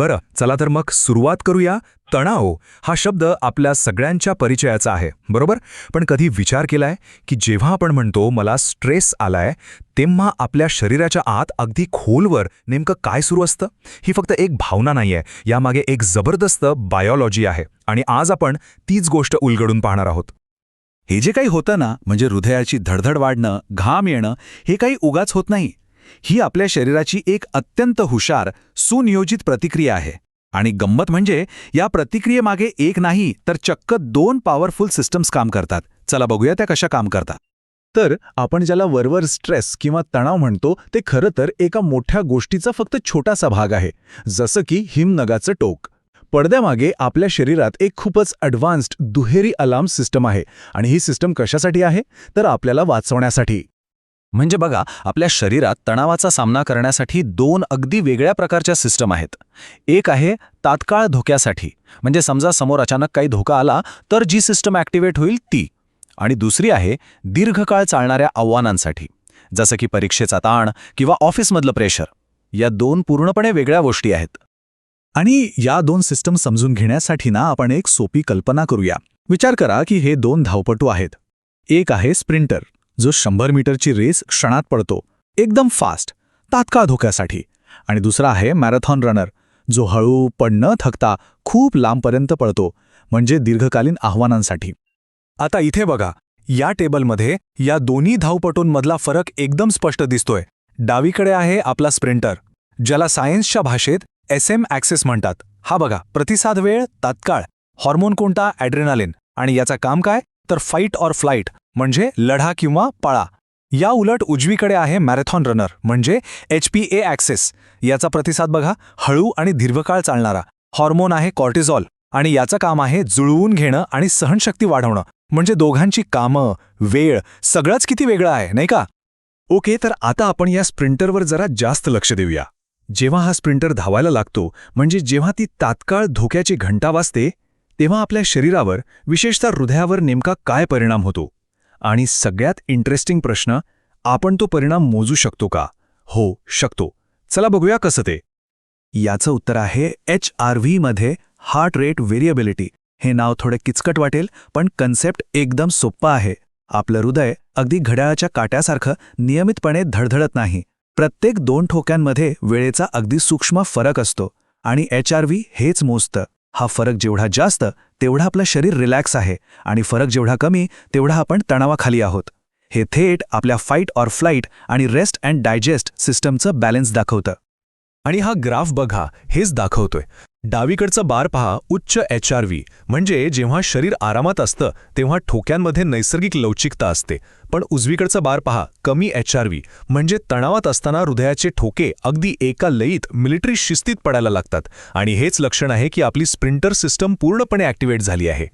बरं चला तर मग सुरुवात करूया. तणाव हा शब्द आपल्या सगळ्यांच्या परिचयाचा आहे बरोबर? पण कधी विचार केलाय की जेव्हा आपण म्हणतो मला स्ट्रेस आलाय तेव्हा आपल्या शरीराच्या आत अगदी खोलवर नेमकं काय सुरू असतं? ही फक्त एक भावना नाहीये. यामागे एक जबरदस्त बायोलॉजी आहे आणि आज आपण तीच गोष्ट उलगडून पाहणार आहोत. हे जे काही होतं ना म्हणजे हृदयाची धडधड वाढणं घाम येणं हे काही उगाच होत नाही. ही आपल्या शरीराची एक अत्यंत हुशार सुनियोजित प्रतिक्रिया आहे. आणि गंमत म्हणजे या प्रतिक्रियेमागे एक नाही तर चक्क दोन पॉवरफुल सिस्टम्स काम करतात. चला बघूया त्या कशा काम करतात. तर आपण ज्याला वरवर स्ट्रेस किंवा तणाव म्हणतो ते खरं तर एका मोठ्या गोष्टीचा फक्त छोटासा भाग आहे जसं की हिमनगाचं टोक. पडद्यामागे आपल्या शरीरात एक खूपच ॲडव्हान्स्ड दुहेरी अलार्म सिस्टम आहे. आणि ही सिस्टम कशासाठी आहे? तर आपल्याला वाचवण्यासाठी. म्हणजे बघा आपल्या शरीरात तणावाचा सामना करण्यासाठी दोन अगदी वेगळ्या प्रकारच्या सिस्टम आहेत. एक आहे तात्काळ धोक्यासाठी. म्हणजे समजा समोर अचानक काही धोका आला तर जी सिस्टम ॲक्टिवेट होईल ती. आणि दुसरी आहे दीर्घकाळ चालणाऱ्या आव्हानांसाठी. जसं की परीक्षेचा ताण किंवा ऑफिसमधलं प्रेशर या दोन पूर्णपणे वेगळ्या गोष्टी आहेत. आणि या दोन सिस्टम समजून घेण्यासाठी ना आपण एक सोपी कल्पना करूया. विचार करा की हे दोन धावपटू आहेत. एक आहे स्प्रिंटर जो शंभर मीटरची रेस क्षणात पडतो एकदम फास्ट तात्काळ धोक्यासाठी. आणि दुसरा आहे मॅरेथॉन रनर जो हळू पण न थकता खूप लांबपर्यंत पळतो म्हणजे दीर्घकालीन आव्हानांसाठी. आता इथे बघा या टेबलमध्ये या दोन्ही धावपटूंमधला फरक एकदम स्पष्ट दिसतोय. डावीकडे आहे आपला स्प्रिंटर ज्याला सायन्सच्या भाषेत एस एम ॲक्सेस म्हणतात. हा बघा प्रतिसाद वेळ तात्काळ. हॉर्मोन कोणता? ॲड्रेनालिन. आणि याचा काम काय? तर फाईट ऑर फ्लाईट. म्हणजे लढा किंवा पळा. या उलट उजवीकडे आहे मॅरेथॉन रनर म्हणजे एच पी ए ॲक्सेस. याचा प्रतिसाद बघा हळू आणि दीर्घकाळ चालणारा. हॉर्मोन आहे कॉर्टिझॉल आणि याचं काम आहे जुळवून घेणं आणि सहनशक्ती वाढवणं. म्हणजे दोघांची कामं वेळ सगळंच किती वेगळं आहे नाही का? ओके तर आता आपण या स्प्रिंटरवर जरा जास्त लक्ष देऊया. जेव्हा हा स्प्रिंटर धावायला लागतो म्हणजे जेव्हा ती तात्काळ धोक्याची घंटा वाजते तेव्हा आपल्या शरीरावर विशेषतः हृदयावर नेमका काय परिणाम होतो? आणि सगळ्यात इंटरेस्टिंग प्रश्न आपण तो परिणाम मोजू शकतो का? हो शकतो. चला बघूया कसं ते. याचं उत्तर आहे एच आर व्हीमध्ये हार्ट रेट व्हेरिएबिलिटी हे नाव थोडे किचकट वाटेल पण कन्सेप्ट एकदम सोप्पा आहे. आपलं हृदय अगदी घड्याळाच्या काट्यासारखं नियमितपणे धडधडत नाही. प्रत्येक दोन ठोक्यांमध्ये वेळेचा अगदी सूक्ष्म फरक असतो आणि एच आर व्ही हेच मोजतं. हा फरक जेवढा जास्त तेवढा आपलं शरीर रिलॅक्स आहे आणि फरक जेवढा कमी तेवढा आपण तणावाखाली आहोत. हे थेट आपल्या फाईट ऑर फ्लाईट आणि रेस्ट अँड डायजेस्ट सिस्टमचं बॅलन्स दाखवतं. आणि हा ग्राफ बघा हेच दाखवतोय. डावीकडचं बार पहा उच्च एच आर व्ही. म्हणजे जेव्हा शरीर आरामात असतं तेव्हा ठोक्यांमध्ये नैसर्गिक लवचिकता असते. पण उजवीकडचं बार पहा कमी एच आर व्ही. म्हणजे तणावात असताना हृदयाचे ठोके अगदी एका लयीत मिलिटरी शिस्तीत पडायला लागतात. आणि हेच लक्षण आहे की आपली स्प्रिंटर सिस्टम पूर्णपणे ॲक्टिवेट झाली आहे.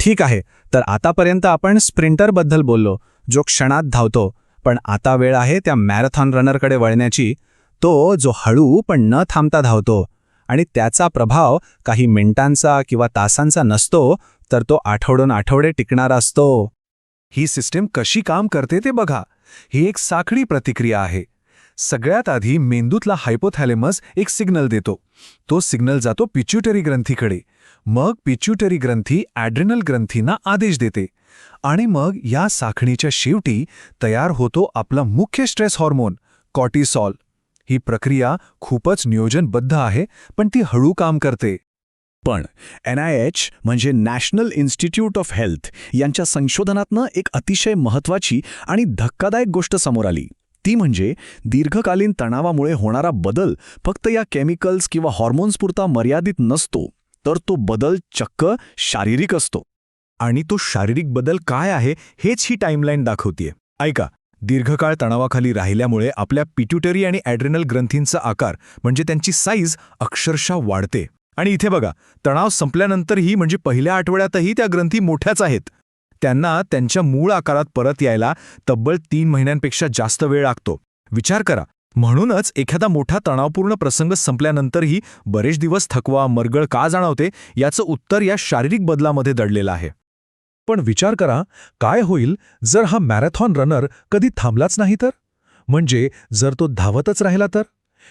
ठीक आहे तर आतापर्यंत आपण स्प्रिंटरबद्दल बोललो जो क्षणात धावतो. पण आता वेळ आहे त्या मॅरेथॉन रनरकडे वळण्याची. तो जो हळू पण न थांबता धावतो आणि त्याचा प्रभाव काही मिनिटांचा किंवा तासांचा नसतो तर तो आठवडून आठवडे टिकणारा असतो. ही सिस्टीम कशी काम करते ते बघा. ही एक साखळी प्रतिक्रिया आहे. सगळ्यात आधी मेंदूतला हायपोथॅलेमस एक सिग्नल देतो. तो सिग्नल जातो पिच्युटरी ग्रंथीकडे. मग पिच्युटरी ग्रंथी ॲड्रिनल ग्रंथींना आदेश देते. आणि मग या साखळीच्या शेवटी तयार होतो आपला मुख्य स्ट्रेस हॉर्मोन कॉर्टिसॉल. ही प्रक्रिया खूपच नियोजनबद्ध आहे पण ती हळू काम करते. पण एन आय एच म्हणजे नॅशनल इन्स्टिट्यूट ऑफ हेल्थ यांच्या संशोधनातनं एक अतिशय महत्त्वाची आणि धक्कादायक गोष्ट समोर आली. ती म्हणजे दीर्घकालीन तणावामुळे होणारा बदल फक्त या केमिकल्स किंवा हॉर्मोन्सपुरता मर्यादित नसतो तर तो बदल चक्क शारीरिक असतो. आणि तो शारीरिक बदल काय आहे हेच ही टाईमलाईन दाखवतीये. ऐका दीर्घकाळ तणावाखाली राहिल्यामुळे आपल्या पिट्युटरी आणि ॲड्रिनल ग्रंथींचा आकार म्हणजे त्यांची साईज अक्षरशः वाढते. आणि इथे बघा तणाव संपल्यानंतरही म्हणजे पहिल्या आठवड्यातही त्या ग्रंथी मोठ्याच आहेत. त्यांना त्यांच्या मूळ आकारात परत यायला तब्बल तीन महिन्यांपेक्षा जास्त वेळ लागतो. विचार करा म्हणूनच एखादा मोठा तणावपूर्ण प्रसंग संपल्यानंतरही बरेच दिवस थकवा मरगळ का जाणवते याचं उत्तर या शारीरिक बदलामध्ये दडलेलं आहे. पण विचार करा काय होईल जर हा मॅरेथॉन रनर कधी थांबलाच नाही तर? म्हणजे जर तो धावतच राहिला तर?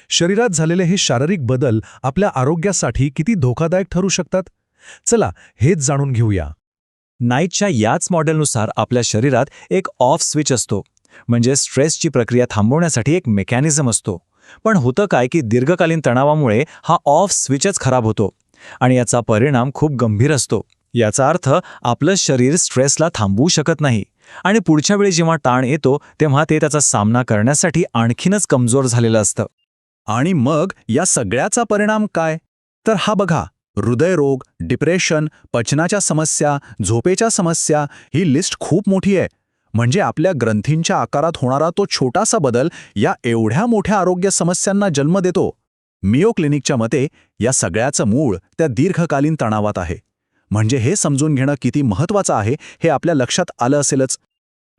शरीरात झालेले हे शारीरिक बदल आपल्या आरोग्यासाठी किती धोकादायक ठरू शकतात? चला हेच जाणून घेऊया. नाईटच्या याच मॉडेलनुसार आपल्या शरीरात एक ऑफ स्विच असतो. म्हणजे स्ट्रेसची प्रक्रिया थांबवण्यासाठी एक मेकॅनिझम असतो. पण होतं काय की दीर्घकालीन तणावामुळे हा ऑफ स्विचच खराब होतो. आणि याचा परिणाम खूप गंभीर असतो. याचा अर्थ आपलं शरीर स्ट्रेसला थांबवू शकत नाही. आणि पुढच्या वेळी जेव्हा ताण येतो तेव्हा ते त्याचा सामना करण्यासाठी आणखीनच कमजोर झालेलं असतं. आणि मग या सगळ्याचा परिणाम काय? तर हा बघा हृदयरोग डिप्रेशन पचनाच्या समस्या झोपेच्या समस्या ही लिस्ट खूप मोठी आहे. म्हणजे आपल्या ग्रंथींच्या आकारात होणारा तो छोटासा बदल या एवढ्या मोठ्या आरोग्य समस्यांना जन्म देतो. मियो क्लिनिकच्या मते या सगळ्याचं मूळ त्या दीर्घकालीन तणावात आहे. म्हणजे हे समजून घेणं किती महत्वाचं आहे हे आपल्या लक्षात आलं असेलच.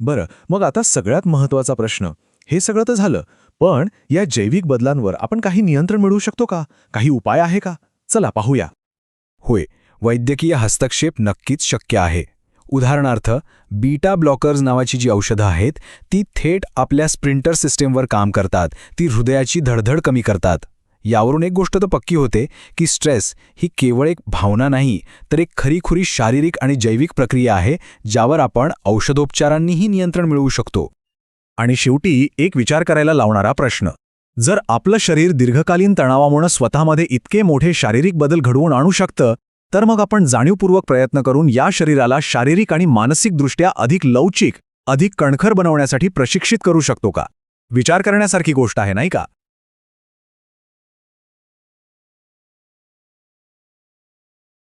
बरं मग आता सगळ्यात महत्त्वाचा प्रश्न. हे सगळं तर झालं पण या जैविक बदलांवर आपण काही नियंत्रण मिळवू शकतो का? काही उपाय आहे का? चला पाहूया. होय वैद्यकीय हस्तक्षेप नक्कीच शक्य आहे. उदाहरणार्थ बीटा ब्लॉकर्स नावाची जी औषधं आहेत ती थेट आपल्या स्प्रिंटर सिस्टीमवर काम करतात ती हृदयाची धडधड कमी करतात. यावरून एक गोष्ट तर पक्की होते की स्ट्रेस ही केवळ एक भावना नाही तर एक खरीखुरी शारीरिक आणि जैविक प्रक्रिया आहे ज्यावर आपण औषधोपचारांनीही नियंत्रण मिळवू शकतो. आणि शेवटी एक विचार करायला लावणारा प्रश्न. जर आपलं शरीर दीर्घकालीन तणावामुळे स्वतःमध्ये इतके मोठे शारीरिक बदल घडवून आणू शकतं तर मग आपण जाणीवपूर्वक प्रयत्न करून या शरीराला शारीरिक आणि मानसिकदृष्ट्या अधिक लवचिक अधिक कणखर बनवण्यासाठी प्रशिक्षित करू शकतो का? विचार करण्यासारखी गोष्ट आहे नाही का?